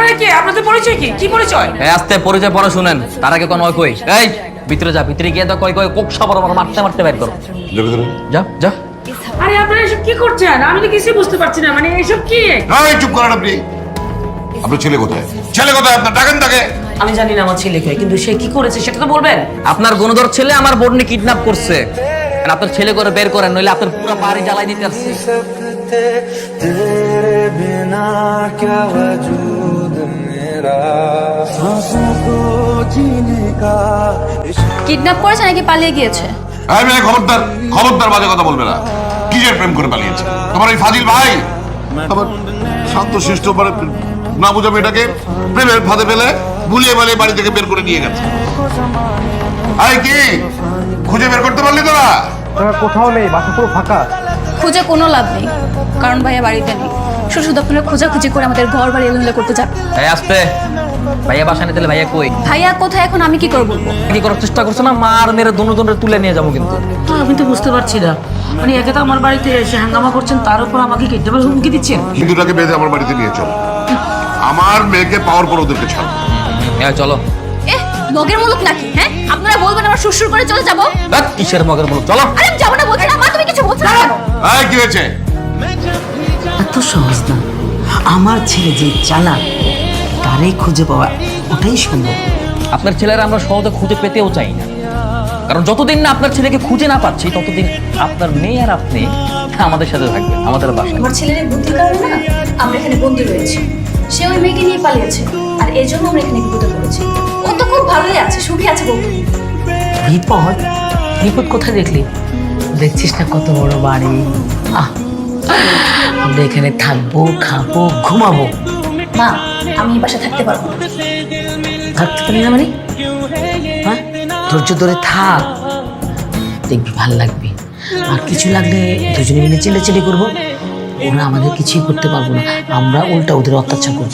আপনারা কে? আপনাদের পরিচয় কি? কি পরিচয়? এই আস্তে পরিচয় পড়া শুনেন। তার আগে কোন কই? এই ভিতরে যা ভিতরে গিয়ে তো কই কই কোক সবার আমার মারতে মারতে বের করো। যা যা। আরে আপনারা এসব কি করছেন? আমি তো কিছুই বুঝতে পারছি না। মানে এসব কি? এই চুপ করেন আপনি। আপনার ছেলে কোথায়? ছেলে কোথায় আপনার? ডাকেন তাকে। আমি জানি না আমার ছেলেকে কিন্তু সে কি করেছে সেটা তো বলবেন। আপনার গুণধর ছেলে আমার বোনকে কিডন্যাপ করছে। আর আপনার ছেলে করে বের করেন নইলে আপনার পুরো বাড়ি জ্বালাই দিতে আসছে। কিডন্যাপ করেছে নাকি পালিয়ে গিয়েছে? এই মেয়ে খবরদার খবরদার বাজে কথা বলবে না। কিসের প্রেম করে পালিয়েছে? তোমার এই ফাজিল ভাই? আবার শান্ত শিষ্ট মানে না বুঝা মেয়েটাকে প্রেমের ফাঁদে ফেলে ভুলিয়ে বালিয়ে বাড়ি থেকে বের করে নিয়ে গেছে। আই কি? খুঁজে বের করতে পারলি তোরা কোথাও নেই বাসা পুরো ফাঁকা। খুঁজে কোনো লাভ নেই কারণ ভাইয়া বাড়িতে নেই। শুধু শুধু আপনারা খোঁজাখুঁজি করে আমাদের ঘর বাড়ি এলোমেলো করতে যান। এই আস্তে। ভাইয়া বাসা নিতে ভাইয়া কই? ভাইয়া কোথায় এখন? আমি কি করে কি করার চেষ্টা করছ না? মার মেরে দুনো দুনো তুলে নিয়ে যাব কিন্তু। আমি তো বুঝতে পারছি না। মানে একে তো আমার বাড়িতে এসে হাঙ্গামা করছেন তার উপর আমাকে কিডন্যাপের হুমকি দিচ্ছেন? হিন্দুটাকে বেঁধে আমার বাড়িতে নিয়ে চল। আমার মেয়েকে পাওয়ার পর ওদেরকে ছাড়। হ্যাঁ চলো। এ মগের মুলুক নাকি? হ্যাঁ? আপনারা বলবেন আমার শ্বশুর করে চলে যাব? কিসের মগের বলো চলো। আরে যাব না বলছি না। মা তুমি কিছু বলছো না এই কি হয়েছে? এত সহজ না। আমার ছেলে যে চালাক তারই খুঁজে পাওয়া ওটাই সম্ভব। আপনার ছেলেরা আমরা সহজে খুঁজে পেতেও চাই না। কারণ যতদিন না আপনার ছেলেকে খুঁজে না পাচ্ছি ততদিন আপনার মেয়ে আর আপনি আমাদের সাথে থাকবেন আমাদের বাসায়। আমার ছেলের বুদ্ধির কারণে না আমরা এখানে বন্দি রয়েছি। সে ওই মেয়েকে নিয়ে পালিয়েছে আর এই জন্য আমরা এখানে বিপদে পড়েছি। ও তো খুব ভালোই আছে সুখী আছে বলতে। বিপদ? বিপদ কোথায় দেখলি? দেখছিস না কত বড় বাড়ি? আহ! আমরা এখানে থাকব খাব ঘুমাবো। মা আমি এই থাকতে পারব না। থাকতে পারি না মানে? হ্যাঁ ধৈর্য ধরে থাক। দেখবি ভালো লাগবে। আর কিছু লাগলে দুজনে মিলে চিল্লাচিল্লি করব। ওরা আমাদের কিছুই করতে পারব না। আমরা উল্টা ওদের অত্যাচার করব।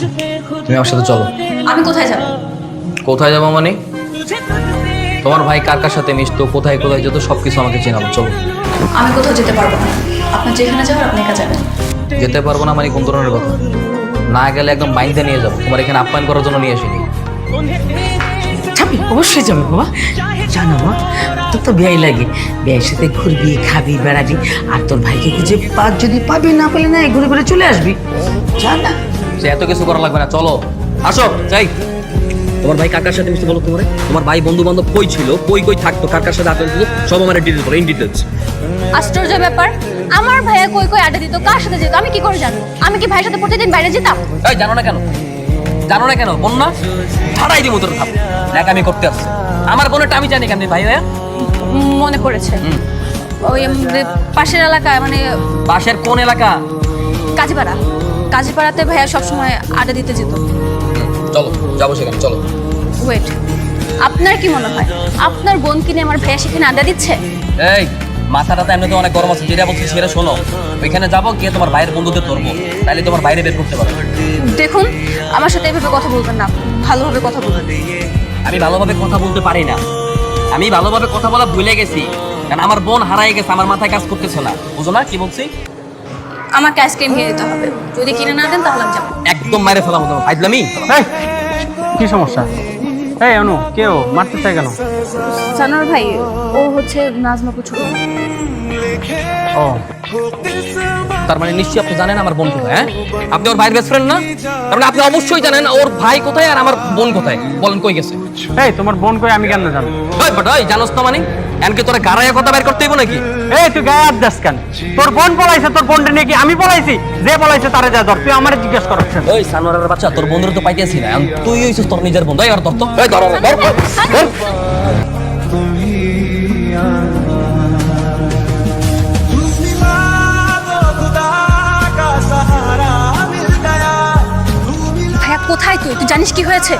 তুমি আমার সাথে চলো। আমি কোথায় যাব? কোথায় যাব মানে? তোমার ভাই কার কার সাথে মিশতো কোথায় কোথায় যেত সব কিছু আমাকে চেনাবো চলো। আমি কোথাও যেতে পারব না। আপনার যেখানে যাওয়ার আপনি একা যাবেন। যেতে পারব না মানে কোন ধরনের কথা? না গেলে একদম বাইন্দে নিয়ে যাব। তোমার এখানে আপ্যায়ন করার জন্য নিয়ে আসিনি যাবি অবশ্যই যাবে বাবা। জানো মা তোর তো বিয়াই লাগে। বিয়ের সাথে ঘুরবি খাবি বেড়াবি আর তোর ভাইকে খুঁজে পা যদি পাবি না পেলে না ঘুরে ঘুরে চলে আসবি। যা না। সে এত কিছু করা লাগবে না চলো। আসো যাই। তোমার ভাই কাকার সাথে মিশতে বলো তোমার? তোমার ভাই বন্ধু বান্ধব কই ছিল? কই কই থাকতো? কাকার সাথে আটক ছিল? সব আমার ডিটেলস বলো ইন ডিটেলস আশ্চর্য ব্যাপার। আমার ভাইয়া কই কই আড্ডা দিত? কার সাথে যেত? আমি কি করে জানব? আমি কি ভাইয়ের সাথে প্রতিদিন বাইরে যেতাম? এই জানো না কেন? জানো না কেন? বোন না ছাড়াই দিব তোর থাপ দেখ আমি করতে আসছি। আমার বোনেরটা আমি জানি কেন ভাই ভাইয়া। মনে পড়েছে। ওই পাশের এলাকায় মানে পাশের কোন এলাকা? কাজীপাড়া। কাজীপাড়াতে ভাইয়া সবসময় আড্ডা দিতে যেত। চলো যাব সেখানে চলো। ওয়েট আপনার কি মনে হয়? আপনার বোন কিনে আমার ভাইয়া সেখানে আড্ডা দিচ্ছে? এই মাথাটা তো এমনিতে অনেক গরম আছে যেটা বলছি সেটা শোনো। ওইখানে যাব গিয়ে তোমার ভাইয়ের বন্ধুদের ধরবো। তাহলে তোমার বাইরে বের করতে পারবে দেখুন আমার সাথে এভাবে কথা বলবেন না। ভালোভাবে কথা বলবেন আমি ভালোভাবে কথা বলতে পারি না। আমি ভালোভাবে কথা বলা ভুলে গেছি। কারণ আমার বোন হারাই গেছে আমার মাথায় কাজ করতেছে না। বুঝো না কি বলছি? আমাকে আইসক্রিম কিনে দিতে হবে। যদি কিনে না দেন তাহলে আমি যাব। একদম মাইরে ফেলা হতো ফাইজলামি। এই কি সমস্যা? এই অনু কেউ মারতে চাই কেন? সানোর ভাই ও হচ্ছে নাজমা ছোট ও। তার মানে নিশ্চয়ই আপনি জানেন আমার বোন কোথায় হ্যাঁ? আপনি ওর ভাইয়ের বেস্ট ফ্রেন্ড না? তার মানে আপনি অবশ্যই জানেন ওর ভাই কোথায় আর আমার বোন কোথায়? বলেন কই গেছে? এই তোমার বোন কই আমি কেন জানো ওই বাট ওই জানোস না মানে? এনকে তোরা গাড়াইয়া কথা বের করতে হইব নাকি? এই তুই গায়ে হাত দাস কেন? তোর বোন পলাইছে তোর বোনটা নিয়ে কি আমি পলাইছি যে পলাইছে তারে যা ধর তুই আমার জিজ্ঞেস করছ ওই সানোয়ারের বাচ্চা তোর বন্ধুরা তো পাইতেছি না। তুই হইছিস তোর নিজের বন্ধু আর ধর তো এই ধর ধর, কোথায় তুই তুই জানিস কি হয়েছে?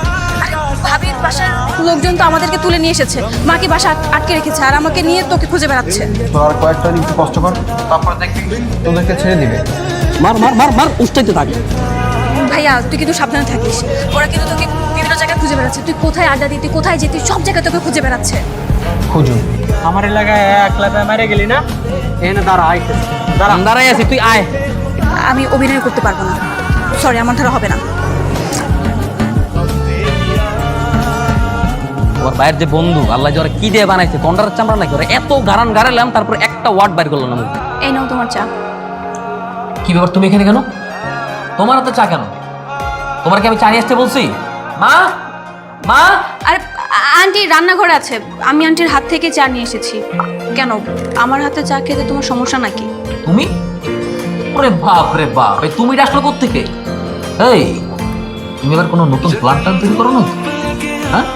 ভাবির বাসার লোকজন তো আমাদেরকে তুলে নিয়ে এসেছে। মাকে বাসা আটকে রেখেছে আর আমাকে নিয়ে তোকে খুঁজে বেড়াচ্ছে। তোর কয়েকটা দিন একটু কষ্ট কর তারপর দেখবি তোদেরকে ছেড়ে দিবে। মার মার মার মার উস্তাইতে থাক। ভাইয়া তুই কিন্তু সাবধানে থাকিস। ওরা কিন্তু তোকে বিভিন্ন জায়গায় খুঁজে বেড়াচ্ছে। তুই কোথায় আড্ডা দিতি কোথায় যেতি সব জায়গায় তোকে খুঁজে বেড়াচ্ছে। খুঁজুন আমার এলাকায় এক লাফে মারে গেলি না? এনে দাঁড়া আইতেছে দাঁড়া। দাঁড়াই আছি তুই আয়। আমি অভিনয় করতে পারব না। সরি আমার দ্বারা হবে না। ভাইয়ের যে বন্ধু আল্লাহ যে ওরা কি দিয়ে বানাইছে কন্ডারের চামড়া নাকি? ওরা এত গারান গাড়ালাম তারপর একটা ওয়ার্ড বাইর করল না মুখ এই নাও তোমার চা। কি ব্যাপার তুমি এখানে কেন? তোমার হাতে চা কেন? তোমার কি আমি চা নিয়ে আসতে বলছি? মা? মা? আরে আন্টি রান্নাঘরে আছে। আমি আন্টির হাত থেকে চা নিয়ে এসেছি। কেন? আমার হাতে চা খেতে তোমার সমস্যা নাকি? তুমি? ওরে বাপ রে বাপ এই তুমিটা আসলো কোত্থেকে? এই তুমি এবার কোনো নতুন প্ল্যান টান তৈরি করো না হ্যাঁ?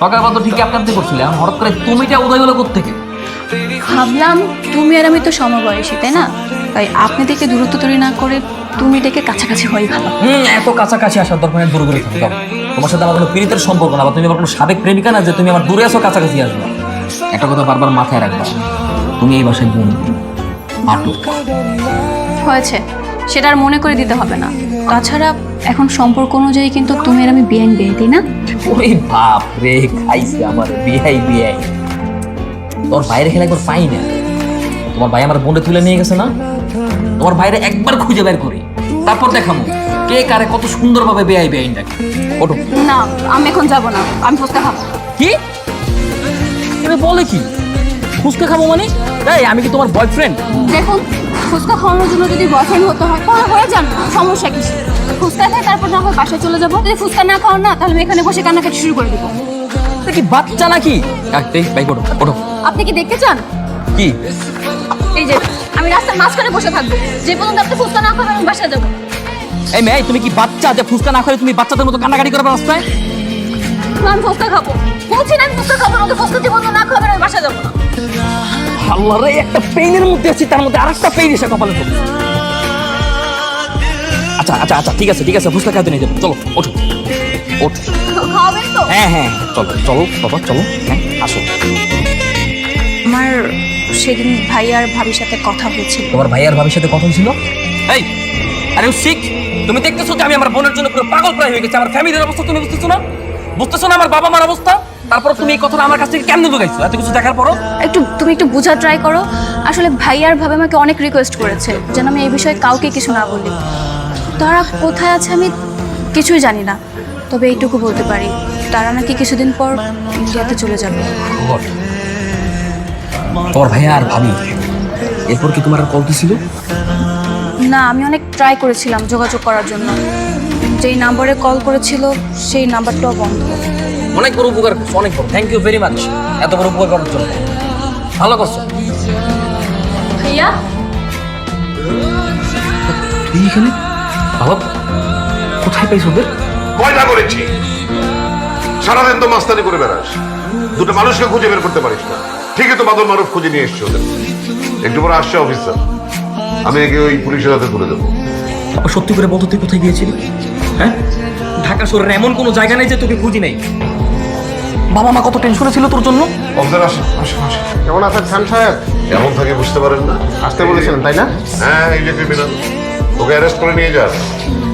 সকালবেলা তো ঠিকই আপনার করছিলে এখন হঠাৎ করে তুমিটা উদয় হলো কোত্থেকে? ভাবলাম তুমি আর আমি তো সমবয়সী তাই না? তাই আপনি থেকে দূরত্ব তৈরি না করে তুমি ডেকে কাছাকাছি হওয়াই ভালো। হুম এত কাছাকাছি আসার দরকার নেই দূরে দূরে থাকতে হবে। তোমার সাথে আমার কোনো প্রীতির সম্পর্ক না বা তুমি আমার কোনো সাবেক প্রেমিকা না যে তুমি আমার দূরে আসো কাছাকাছি আসবে। একটা কথা বারবার মাথায় রাখবা তুমি এই বাসায় বোন আটক হয়েছে সেটা আর মনে করে দিতে হবে না। তাছাড়া এখন সম্পর্ক অনুযায়ী কিন্তু তুমি আর আমি বিয়ে বিয়ে তাই না? ওরে বাপ রে খাইছে আমার বিয়াই বিয়াই। তোর বাইরে খেলা একবার পাই না। তোমার ভাই আমার বোনটা তুলে নিয়ে গেছে না? তোমার বাইরে একবার খুঁজে বের করি। তারপর দেখামো কে কারে কত সুন্দরভাবে বেআই বেআইনটাকে ওটো না আমি এখন যাব না আমি ফুচকা খাব কি? তুমি বলে কি? ফুচকা খাব মানে? এই আমি কি তোমার বয়ফ্রেন্ড দেখুন ফুচকা খাওয়ানোর জন্য যদি বয়ফ্রেন্ড হতে হয় তাহলে হয়ে যান সমস্যা কি ফুচকা খাই তারপর না হয় বাসায় চলে যাব। যদি ফুচকা না খাওয়ান না তাহলে আমি এখানে বসে কান্নাকাটি শুরু করে দেবো। এটা কি বাচ্চা নাকি? বাইক ওটো ওটো আপনি কি দেখতে চান? কি? এই যে আমি রাস্তার মাঝখানে বসে থাকব। যে পর্যন্ত আপনি ফুচকা না খাবেন আমি বাসায় যাব। এই মেয়ে তুমি কি বাচ্চা? যে ফুচকা না খেলে তুমি বাচ্চাদের মতো কান্নাকাটি করবে রাস্তায়? আমি ফুচকা খাব। বলছি না আমি ফুচকা খাব না ফুচকা যে না খাবেন আমি বাসায় যাব না। আল্লাহ রে একটা পেইনের মধ্যে আছি তার মধ্যে আরেকটা পেইন এসে কপালে পড়ে আচ্ছা আচ্ছা আচ্ছা ঠিক আছে ঠিক আছে খাইতে নিয়ে যাব। চলো ওঠো। ওঠ। হ্যাঁ হ্যাঁ চলো চলো বাবা চলো হ্যাঁ আসো। আমার সেদিন ভাই আর ভাবির সাথে কথা হয়েছিল। তোমার ভাই আর ভাবির সাথে কথা ছিল এই আরে শিখ তুমি দেখতেছো যে আমি আমার বোনের জন্য পুরো পাগল প্রায় হয়ে গেছে আমার ফ্যামিলির অবস্থা তুমি বুঝতেছো না? বুঝতেছো না আমার বাবা মার অবস্থা? তারপর তুমি এই কথাটা আমার কাছ থেকে কেমনে লুকাইছো এত কিছু দেখার পরও? একটু তুমি একটু বোঝা ট্রাই করো। আসলে ভাইয়ার ভাবে আমাকে অনেক রিকোয়েস্ট করেছে যেন আমি এই বিষয়ে কাউকে কিছু না বলি। তারা কোথায় আছে আমি কিছুই জানি না তবে এইটুকু বলতে পারি তারা নাকি কিছুদিন পর ইন্ডিয়াতে চলে যাবে. তোমার ভাইয়া আর ভাবি এরপর কি তোমার আর কল ছিল? না আমি অনেক ট্রাই করেছিলাম যোগাযোগ করার জন্য। যেই নাম্বারে কল করেছিল সেই নাম্বারটাও বন্ধ। অনেক বড় উপকার করছ অনেক বড়। থ্যাংক ইউ ভেরি মাচ এত বড় উপকার করার জন্য। ভালো করছ। ভাইয়া? তুই বাবা কোথায় পাইছো ওদের? কয়টা করেছি। সারাদিন তো মাস্তানি করে বেড়াস। দুটো মানুষকে খুঁজে বের করতে পারিস না। ঠিকই তো বাদল মারুফ খুঁজে নিয়ে এসছো ওদের। একটু পরে আসছে অফিসার আমি একে ওই পুলিশের হাতে তুলে দেবো। সত্যি করে বলতো তুই কোথায় গিয়েছিলি? হ্যাঁ? ঢাকা শহরের এমন কোনো জায়গা নেই যে তোকে খুঁজি নেই। বাবা মা কত টেনশনে ছিল তোর জন্য? অফিসার আসেন আসেন আসেন। কেমন আছেন খান সাহেব? এমন থাকে বুঝতে পারেন না? আসতে বলেছিলেন তাই না? হ্যাঁ এই যে ক্রিমিনাল ওকে অ্যারেস্ট করে নিয়ে যান।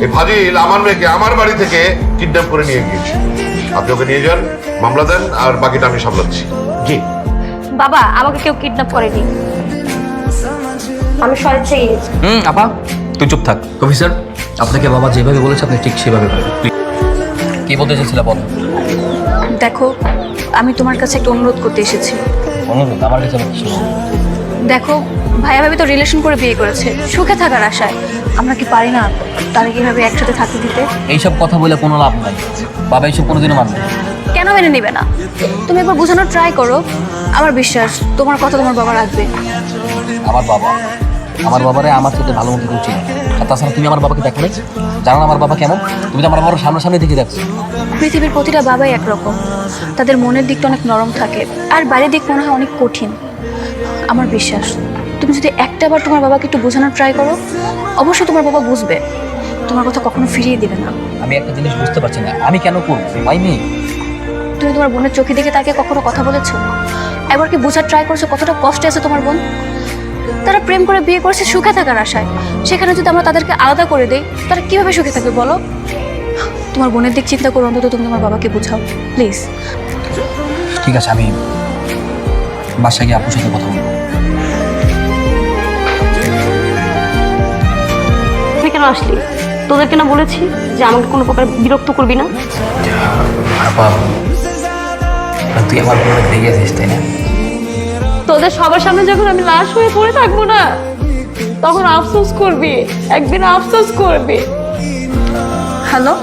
এই ফাজিল আমার মেয়েকে আমার বাড়ি থেকে কিডন্যাপ করে নিয়ে গিয়েছে। আপনি ওকে নিয়ে যান মামলা দেন আর বাকিটা আমি সামলাচ্ছি। জি। বাবা আমাকে কেউ কিডন্যাপ করেনি। আমি স্বেচ্ছায় গিয়েছি। হুম আপা তুই চুপ থাক। অফিসার আপনাকে বাবা যেভাবে বলেছে আপনি ঠিক সেভাবে করেন কি বলতে চাইছিল বল দেখো আমি তোমার কাছে একটা অনুরোধ করতে এসেছি। অনুরোধ? আমার কাছে শোনো। দেখো ভাইয়া ভাবি তো রিলেশন করে বিয়ে করেছে সুখে থাকার আশায়। আমরা কি পারি না তারা কীভাবে একসাথে থাকতে দিতে? এইসব কথা বলে কোনো লাভ নাই। বাবা এইসব কোনোদিনও মানবে না। কেন মেনে নেবে না? তুমি একবার বোঝানোর ট্রাই করো। আমার বিশ্বাস তোমার কথা তোমার বাবা রাখবে। আমার বাবা আমার বাবারে আমার সাথে ভালো মতো কেউ চিনে আর তাছাড়া তুমি আমার বাবাকে দেখো? জানো আমার বাবা কেমন? তুমি তো আমার বাবার সামনাসামনি থেকে দেখছ। পৃথিবীর প্রতিটা বাবাই একরকম। তাদের মনের দিকটা অনেক নরম থাকে। আর বাইরের দিক মনে হয় অনেক কঠিন। আমার বিশ্বাস তুমি যদি একটা বার তোমার বাবাকে একটু বোঝানোর ট্রাই করো অবশ্যই তোমার বাবা বুঝবে। তোমার কথা কখনো ফিরিয়ে দিবে না। আমি একটা জিনিস বুঝতে পারছি না। আমি কেন করব? মাই মেয়ে তুমি তোমার বোনের চোখে দেখে তাকে কখনো কথা বলেছ? একবার কি বোঝার ট্রাই করছ? কতটা কষ্টে আছে তোমার বোন? তারা প্রেম করে বিয়ে করেছে সুখে থাকার আশায়। সেখানে যদি আমরা তাদেরকে আলাদা করে দেই তারা কীভাবে সুখে থাকবে বলো? তোমার বোনের দিক চিন্তা করো অন্তত তুমি তোমার বাবাকে বোঝাও। প্লিজ ঠিক আছে আমি বাসায় গিয়ে আপুর সাথে কথা বলব। তুই কেন আসলি? তোদেরকে না বলেছি যে আমাকে কোনো প্রকার বিরক্ত করবি না? আপা তুই আমার বোন দেখে আছিস তাই না? তোদের সবার সামনে যখন আমি লাশ হয়ে পড়ে থাকব না তখন আফসোস করবি একদিন আফসোস করবি। হ্যালো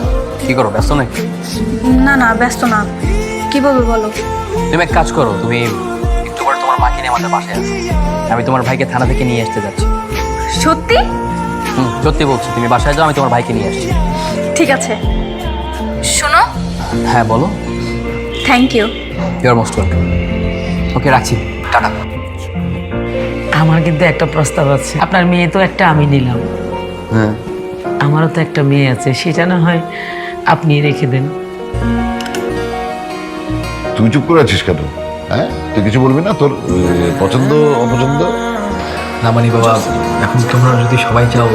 কি করো ব্যস্ত নাকি? না না ব্যস্ত না। কি বলব বলো? তুমি এক কাজ করো তুমি একটু পরে তোমার মাকে নিয়ে আমাদের বাসায় আসো। আমি তোমার ভাইকে থানা থেকে নিয়ে আসতে যাচ্ছি। সত্যি? হুম সত্যি বলছি তুমি বাসায় যাও আমি তোমার ভাইকে নিয়ে আসছি। ঠিক আছে। শোনো। হ্যাঁ বলো। Thank you your most welcome okay রাখছি। টাটা। আমার কিন্তু একটা প্রস্তাব আছে। আপনার মেয়ে তো একটা আমি নিলাম। হ্যাঁ। আমারও তো একটা মেয়ে আছে। সেটা না হয় আপনি রেখে দেন। তুই চুপ করে আছিস কেন? হ্যাঁ? তুই কিছু বলবি না? তোর এ, পছন্দ অপছন্দ? না মানে বাবা এখন তোমরা যদি সবাই চাও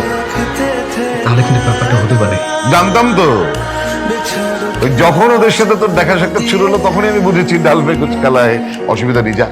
তাহলে কিন্তু ব্যাপারটা হতে পারে। জানতাম তো। ওই যখন ওদের সাথে তোর দেখা সাক্ষাৎ শুরু হলো তখনই আমি বুঝেছি ডাল ফেকুচ কালায় অসুবিধা নেই যা।